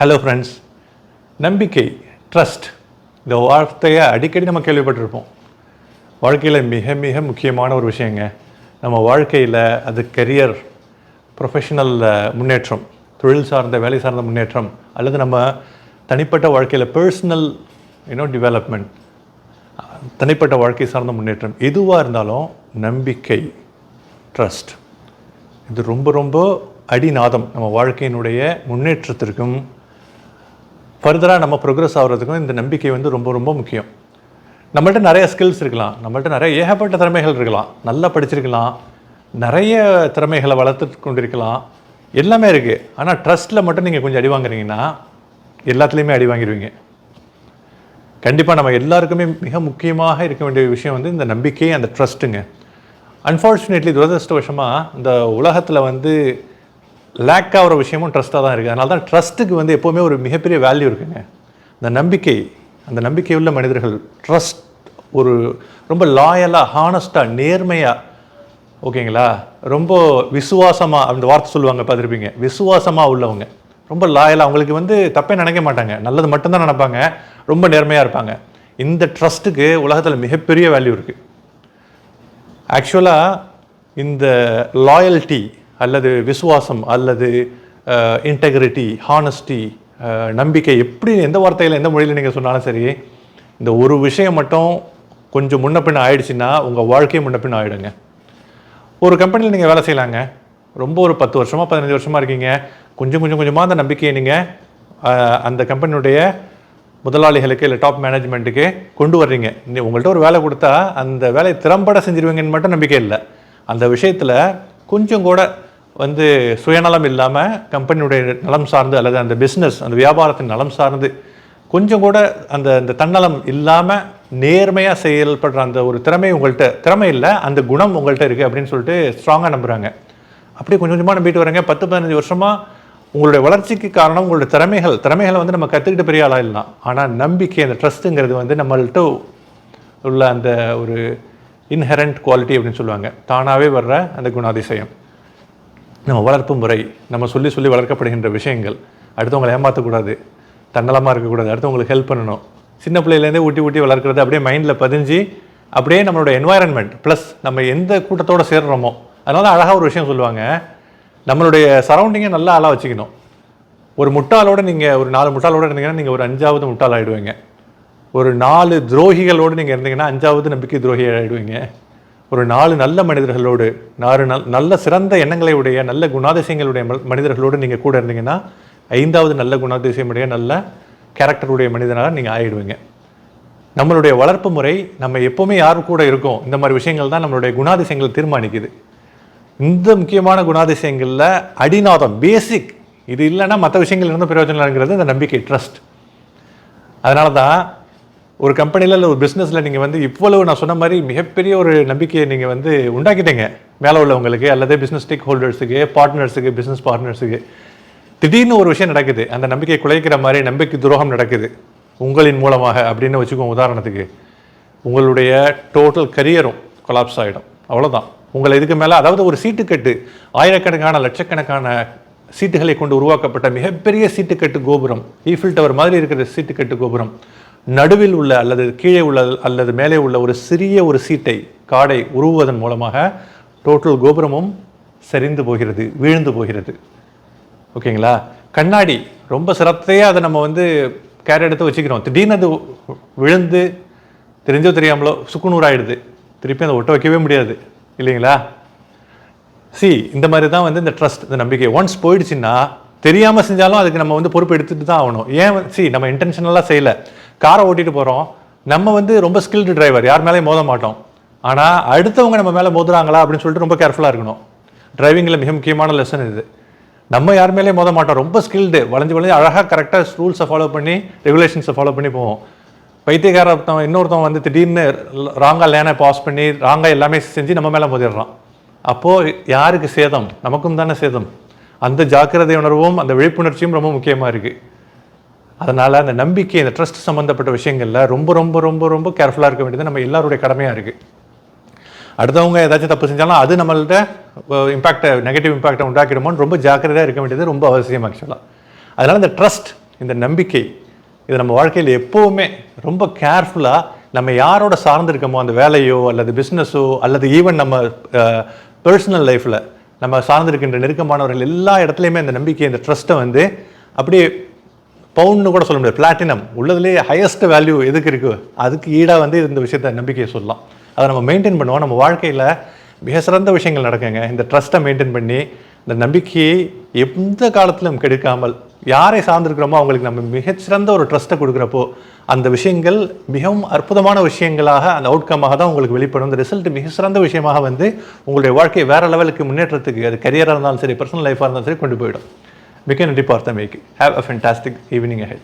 Hello friends நம்பிக்கை trust இந்த வார்த்தையை அடிக்கடி நம்ம கேள்விப்பட்டிருப்போம். வாழ்க்கையில் மிக மிக முக்கியமான ஒரு விஷயங்க. நம்ம வாழ்க்கையில் அது கரியர் ப்ரொஃபஷனல் முன்னேற்றம் தொழில் சார்ந்த வேலை சார்ந்த முன்னேற்றம் அல்லது நம்ம தனிப்பட்ட வாழ்க்கையில் பர்சனல் யூனோ டிவலப்மெண்ட் தனிப்பட்ட வாழ்க்கை சார்ந்த முன்னேற்றம் எதுவாக இருந்தாலும் நம்பிக்கை ட்ரஸ்ட் இது ரொம்ப ரொம்ப அடிநாதம் நம்ம வாழ்க்கையினுடைய முன்னேற்றத்திற்கும் ஃபர்தராக நம்ம ப்ரோக்ரஸ் ஆகிறதுக்கும் இந்த நம்பிக்கை வந்து ரொம்ப ரொம்ப முக்கியம். நம்மள்ட்ட நிறைய ஸ்கில்ஸ் இருக்கலாம். நம்மள்ட்ட நிறைய ஏகப்பட்ட திறமைகள் இருக்கலாம். நல்லா படிச்சிருக்கலாம். நிறைய திறமைகளை வளர்த்து கொண்டிருக்கலாம். எல்லாமே இருக்குது ஆனால் ட்ரஸ்ட்டில் மட்டும் நீங்கள் கொஞ்சம் அடி வாங்குறீங்கன்னா எல்லாத்துலேயுமே அடி வாங்கிடுவீங்க. கண்டிப்பாக நம்ம எல்லாருக்குமே மிக முக்கியமாக இருக்க வேண்டிய விஷயம் வந்து இந்த நம்பிக்கை அந்த ட்ரஸ்ட்டுங்க அன்ஃபார்ச்சுனேட்லி துரதிருஷ்டவசமாக இந்த உலகத்தில் வந்து லேக் ஆகிற விஷயமும் ட்ரஸ்ட்டாக தான் இருக்குது அதனால தான் ட்ரஸ்ட்டுக்கு வந்து எப்போவுமே ஒரு மிகப்பெரிய வேல்யூ இருக்குங்க. இந்த நம்பிக்கை அந்த நம்பிக்கை உள்ள மனிதர்கள் ட்ரஸ்ட் ஒரு ரொம்ப லாயலாக ஹானஸ்ட்டாக நேர்மையாக ஓகேங்களா ரொம்ப விசுவாசமாக அந்த வார்த்தை சொல்லுவாங்க பார்த்துருப்பீங்க. விசுவாசமாக உள்ளவங்க. ரொம்ப லாயலாக அவங்களுக்கு வந்து தப்பே நினைக்க மாட்டாங்க. நல்லது மட்டும்தான் நினைப்பாங்க. ரொம்ப நேர்மையாக இருப்பாங்க. இந்த ட்ரஸ்ட்டுக்கு உலகத்தில் மிகப்பெரிய வேல்யூ இருக்குது ஆக்சுவலாக இந்த லாயல்ட்டி அல்லது விசுவாசம் அல்லது இன்டெகிரிட்டி ஹானஸ்டி நம்பிக்கை எப்படி எந்த வார்த்தையில் எந்த மொழியில் நீங்கள் சொன்னாலும் சரி இந்த ஒரு விஷயம் மட்டும் கொஞ்சம் முன்ன பின்ன ஆயிடுச்சுன்னா உங்கள் வாழ்க்கையும் முன்ன பின்ன ஆகிடுங்க ஒரு கம்பெனியில் நீங்கள் வேலை செய்யலாங்க. ரொம்ப ஒரு பத்து வருஷமாக பதினஞ்சு வருஷமாக இருக்கீங்க. கொஞ்சம் கொஞ்சம் கொஞ்சமாக அந்த நம்பிக்கையை நீங்கள் அந்த கம்பெனியுடைய முதலாளிகளுக்கு இல்லை டாப் மேனேஜ்மெண்ட்டுக்கு கொண்டு வர்றீங்க. நீ உங்கள்கிட்ட ஒரு வேலை கொடுத்தா அந்த வேலையை திறம்பட செஞ்சிருவீங்கன்னு மட்டும் நம்பிக்கை இல்லை. அந்த விஷயத்தில் கொஞ்சம் கூட வந்து சுயநலம் இல்லாமல் கம்பெனியுடைய நலம் சார்ந்து அல்லது அந்த பிஸ்னஸ் அந்த வியாபாரத்தின் நலம் சார்ந்து கொஞ்சம் கூட அந்த அந்த தன்னலம் இல்லாமல் நேர்மையாக செயல்படுற அந்த ஒரு திறமை உங்கள்கிட்ட திறமை இல்லை அந்த குணம் உங்கள்கிட்ட இருக்குது அப்படின்னு சொல்லிட்டு ஸ்ட்ராங்காக நம்புகிறாங்க அப்படியே கொஞ்சம் கொஞ்சமாக நம்பிட்டு வரீங்க பத்து பதினஞ்சு வருஷமாக உங்களுடைய வளர்ச்சிக்கு காரணம் உங்களுடைய திறமைகள். திறமைகளை வந்து நம்ம கற்றுக்கிட்டு பெரிய ஆளாக இல்லாம் ஆனால் நம்பிக்கை அந்த ட்ரஸ்ட்டுங்கிறது வந்து நம்மள்கிட்ட உள்ள அந்த ஒரு இன்ஹெரண்ட் குவாலிட்டி அப்படின்னு சொல்லுவாங்க. தானாகவே வர்ற அந்த குணாதிசயம். நம்ம வளர்ப்பு முறை நம்ம சொல்லி சொல்லி வளர்க்கப்படுகின்ற விஷயங்கள் அடுத்தவங்களை ஏமாற்றக்கூடாது தன்னலமாக இருக்கக்கூடாது அடுத்தவங்களுக்கு ஹெல்ப் பண்ணணும். சின்ன பிள்ளையிலேருந்தே ஊட்டி ஊட்டி வளர்க்குறது அப்படியே மைண்டில் பதிஞ்சு அப்படியே நம்மளோட என்வாயரன்மெண்ட் ப்ளஸ் நம்ம எந்த கூட்டத்தோடு சேர்றோமோ அதனால அழகாக ஒரு விஷயம் சொல்லுவாங்க. நம்மளுடைய சரௌண்டிங்கை நல்லா ஆளாக வச்சுக்கணும். ஒரு முட்டாளோடு நீங்கள் ஒரு நாலு முட்டாளோடு இருந்தீங்கன்னா நீங்கள் ஒரு அஞ்சாவது முட்டாள் ஆகிடுவீங்க ஒரு நாலு துரோகிகளோடு நீங்கள் இருந்தீங்கன்னா அஞ்சாவது நம்பிக்கை துரோகி ஆகிடுவீங்க ஒரு நாலு நல்ல மனிதர்களோடு நாலு நல் நல்ல சிறந்த எண்ணங்களை உடைய நல்ல குணாதிசயங்களுடைய ம- மனிதர்களோடு நீங்கள் கூட இருந்தீங்கன்னா ஐந்தாவது நல்ல குணாதிசயமுடைய நல்ல கேரக்டருடைய மனிதனாக நீங்கள் ஆகிடுவீங்க நம்மளுடைய வளர்ப்பு முறை நம்ம எப்போவுமே யார் கூட இருக்கோம் இந்த மாதிரி விஷயங்கள் தான் நம்மளுடைய குணாதிசயங்களை தீர்மானிக்குது. இந்த முக்கியமான குணாதிசயங்களில் அடிநாதம் பேசிக் இது இல்லைன்னா மற்ற விஷயங்கள் இருந்தும் பிரயோஜனம் இல்லைங்கிறது இந்த நம்பிக்கை ட்ரஸ்ட் அதனால தான் ஒரு கம்பெனியில் இல்லை ஒரு பிஸ்னஸில் நீங்கள் வந்து இவ்வளவு நான் சொன்ன மாதிரி மிகப்பெரிய ஒரு நம்பிக்கையை நீங்கள் வந்து உண்டாக்கிட்டீங்க. மேலே உள்ளவங்களுக்கு அல்லது பிஸ்னஸ் ஸ்டேக் ஹோல்டர்ஸுக்கு பார்ட்னர்ஸுக்கு பிஸ்னஸ் பார்ட்னர்ஸுக்கு திடீர்னு ஒரு விஷயம் நடக்குது. அந்த நம்பிக்கை குலைக்கிற மாதிரி நம்பிக்கை துரோகம் நடக்குது. உங்களின் மூலமாக அப்படின்னு வச்சுக்கோங்க உதாரணத்துக்கு. உங்களுடைய டோட்டல் கரியரும் கொலாப்ஸ் ஆகிடும் அவ்வளோதான் உங்களை இதுக்கு மேலே அதாவது ஒரு சீட்டுக்கட்டு ஆயிரக்கணக்கான லட்சக்கணக்கான சீட்டுகளை கொண்டு உருவாக்கப்பட்ட மிகப்பெரிய சீட்டுக்கட்டு கோபுரம் ஈஃபில் டவர் மாதிரி இருக்கிற சீட்டுக்கட்டு கோபுரம். நடுவில் உள்ள அல்லது கீழே உள்ள அல்லது மேலே உள்ள ஒரு சிறிய ஒரு சீட்டை காடை உருவுவதன் மூலமாக டோட்டல் கோபுரமும் சரிந்து போகிறது வீழ்ந்து போகிறது. ஓகேங்களா? கண்ணாடி ரொம்ப சிரத்தையாக அதை நம்ம வந்து கேர் எடுத்து வச்சுக்கிறோம். திடீர்னு அது விழுந்து தெரிஞ்சோ தெரியாமலோ சுக்குநூறாயிடுது. திருப்பி அதை ஒட்ட வைக்கவே முடியாது. இல்லைங்களா? சி இந்த மாதிரி தான் வந்து இந்த ட்ரஸ்ட் இந்த நம்பிக்கை. ஒன்ஸ் போயிடுச்சுன்னா தெரியாமல் செஞ்சாலும் அதுக்கு நம்ம வந்து பொறுப்பு எடுத்துகிட்டு தான் ஆகணும். ஏன் சி நம்ம இன்டென்ஷனலாக செய்யலை. காரை ஓட்டிட்டு போகிறோம் நம்ம வந்து ரொம்ப ஸ்கில்டு டிரைவர் யார் மேலேயும் மோத மாட்டோம். ஆனால் அடுத்தவங்க நம்ம மேலே மோதுறாங்களா அப்படின்னு சொல்லிட்டு ரொம்ப கேர்ஃபுல்லாக இருக்கணும். டிரைவிங்கில் மிக முக்கியமான லெசன் இது. நம்ம யார் மேலேயும் மோத மாட்டோம். ரொம்ப ஸ்கில்டு வளைஞ்சு வளைஞ்சு அழகாக கரெக்டாக ரூல்ஸை ஃபாலோ பண்ணி ரெகுலேஷன்ஸை ஃபாலோ பண்ணி போவோம். பைத்தியக்கார ஒருத்தவன் இன்னொருத்தவன் வந்து திடீர்னு ராங்காக லேனை பாஸ் பண்ணி ராங்காக எல்லாமே செஞ்சு நம்ம மேலே மோதிடுறான். அப்போது யாருக்கு சேதம்? நமக்கும் தானே சேதம். அந்த ஜாக்கிரதை உணர்வும் அந்த விழிப்புணர்ச்சியும் ரொம்ப முக்கியமாக இருக்குது அதனால் அந்த நம்பிக்கை இந்த ட்ரஸ்ட் சம்மந்தப்பட்ட விஷயங்களில் ரொம்ப ரொம்ப ரொம்ப ரொம்ப கேர்ஃபுல்லாக இருக்க வேண்டியது நம்ம எல்லாருடைய கடமையாக இருக்குது அடுத்தவங்க ஏதாச்சும் தப்பு செஞ்சாலும் அது நம்மள்கிட்ட இம்பாக்டை நெகட்டிவ் இம்பாக்டை உண்டாக்கிடுமோன்னு ரொம்ப ஜாக்கிரதையாக இருக்க வேண்டியது ரொம்ப அவசியம் ஆக்சுவலாக அதனால் இந்த ட்ரஸ்ட் இந்த நம்பிக்கை இது நம்ம வாழ்க்கையில் எப்போவுமே ரொம்ப கேர்ஃபுல்லாக நம்ம யாரோட சார்ந்திருக்கோமோ அந்த வேலையோ அல்லது பிஸ்னஸோ அல்லது ஈவன் நம்ம பர்சனல் லைஃப்பில் நம்ம சார்ந்திருக்கின்ற நெருக்கமானவர்கள் எல்லா இடத்துலையுமே அந்த நம்பிக்கை இந்த ட்ரஸ்ட்டை வந்து அப்படியே பவுண்ட்னு கூட சொல்ல முடியாது. பிளாட்டினம் உள்ளதுலேயே ஹையஸ்ட் வேல்யூ எதுக்கு இருக்கு? அதுக்கு ஈடாக வந்து இந்த விஷயத்த நம்பிக்கையை சொல்லலாம். அதை நம்ம மெயின்டைன் பண்ணுவோம். நம்ம வாழ்க்கையில் மிக சிறந்த விஷயங்கள் நடக்குங்க. இந்த ட்ரஸ்ட்டை மெயின்டைன் பண்ணி இந்த நம்பிக்கையை எந்த காலத்திலும் கெடுக்காமல் யாரை சார்ந்திருக்கிறோமோ அவங்களுக்கு நம்ம மிகச்சிறந்த ஒரு ட்ரஸ்ட்டை கொடுக்குறப்போ அந்த விஷயங்கள் மிகவும் அற்புதமான விஷயங்களாக அந்த அவுட்கமாக தான் உங்களுக்கு வெளிப்படும். இந்த ரிசல்ட் மிக சிறந்த விஷயமாக வந்து உங்களுடைய வாழ்க்கையை வேறு லெவலுக்கு முன்னேற்றத்துக்கு அது கரியராக இருந்தாலும் சரி பர்சனல் லைஃபாக இருந்தாலும் சரி கொண்டு போயிடும். we can report them. Have a fantastic evening ahead.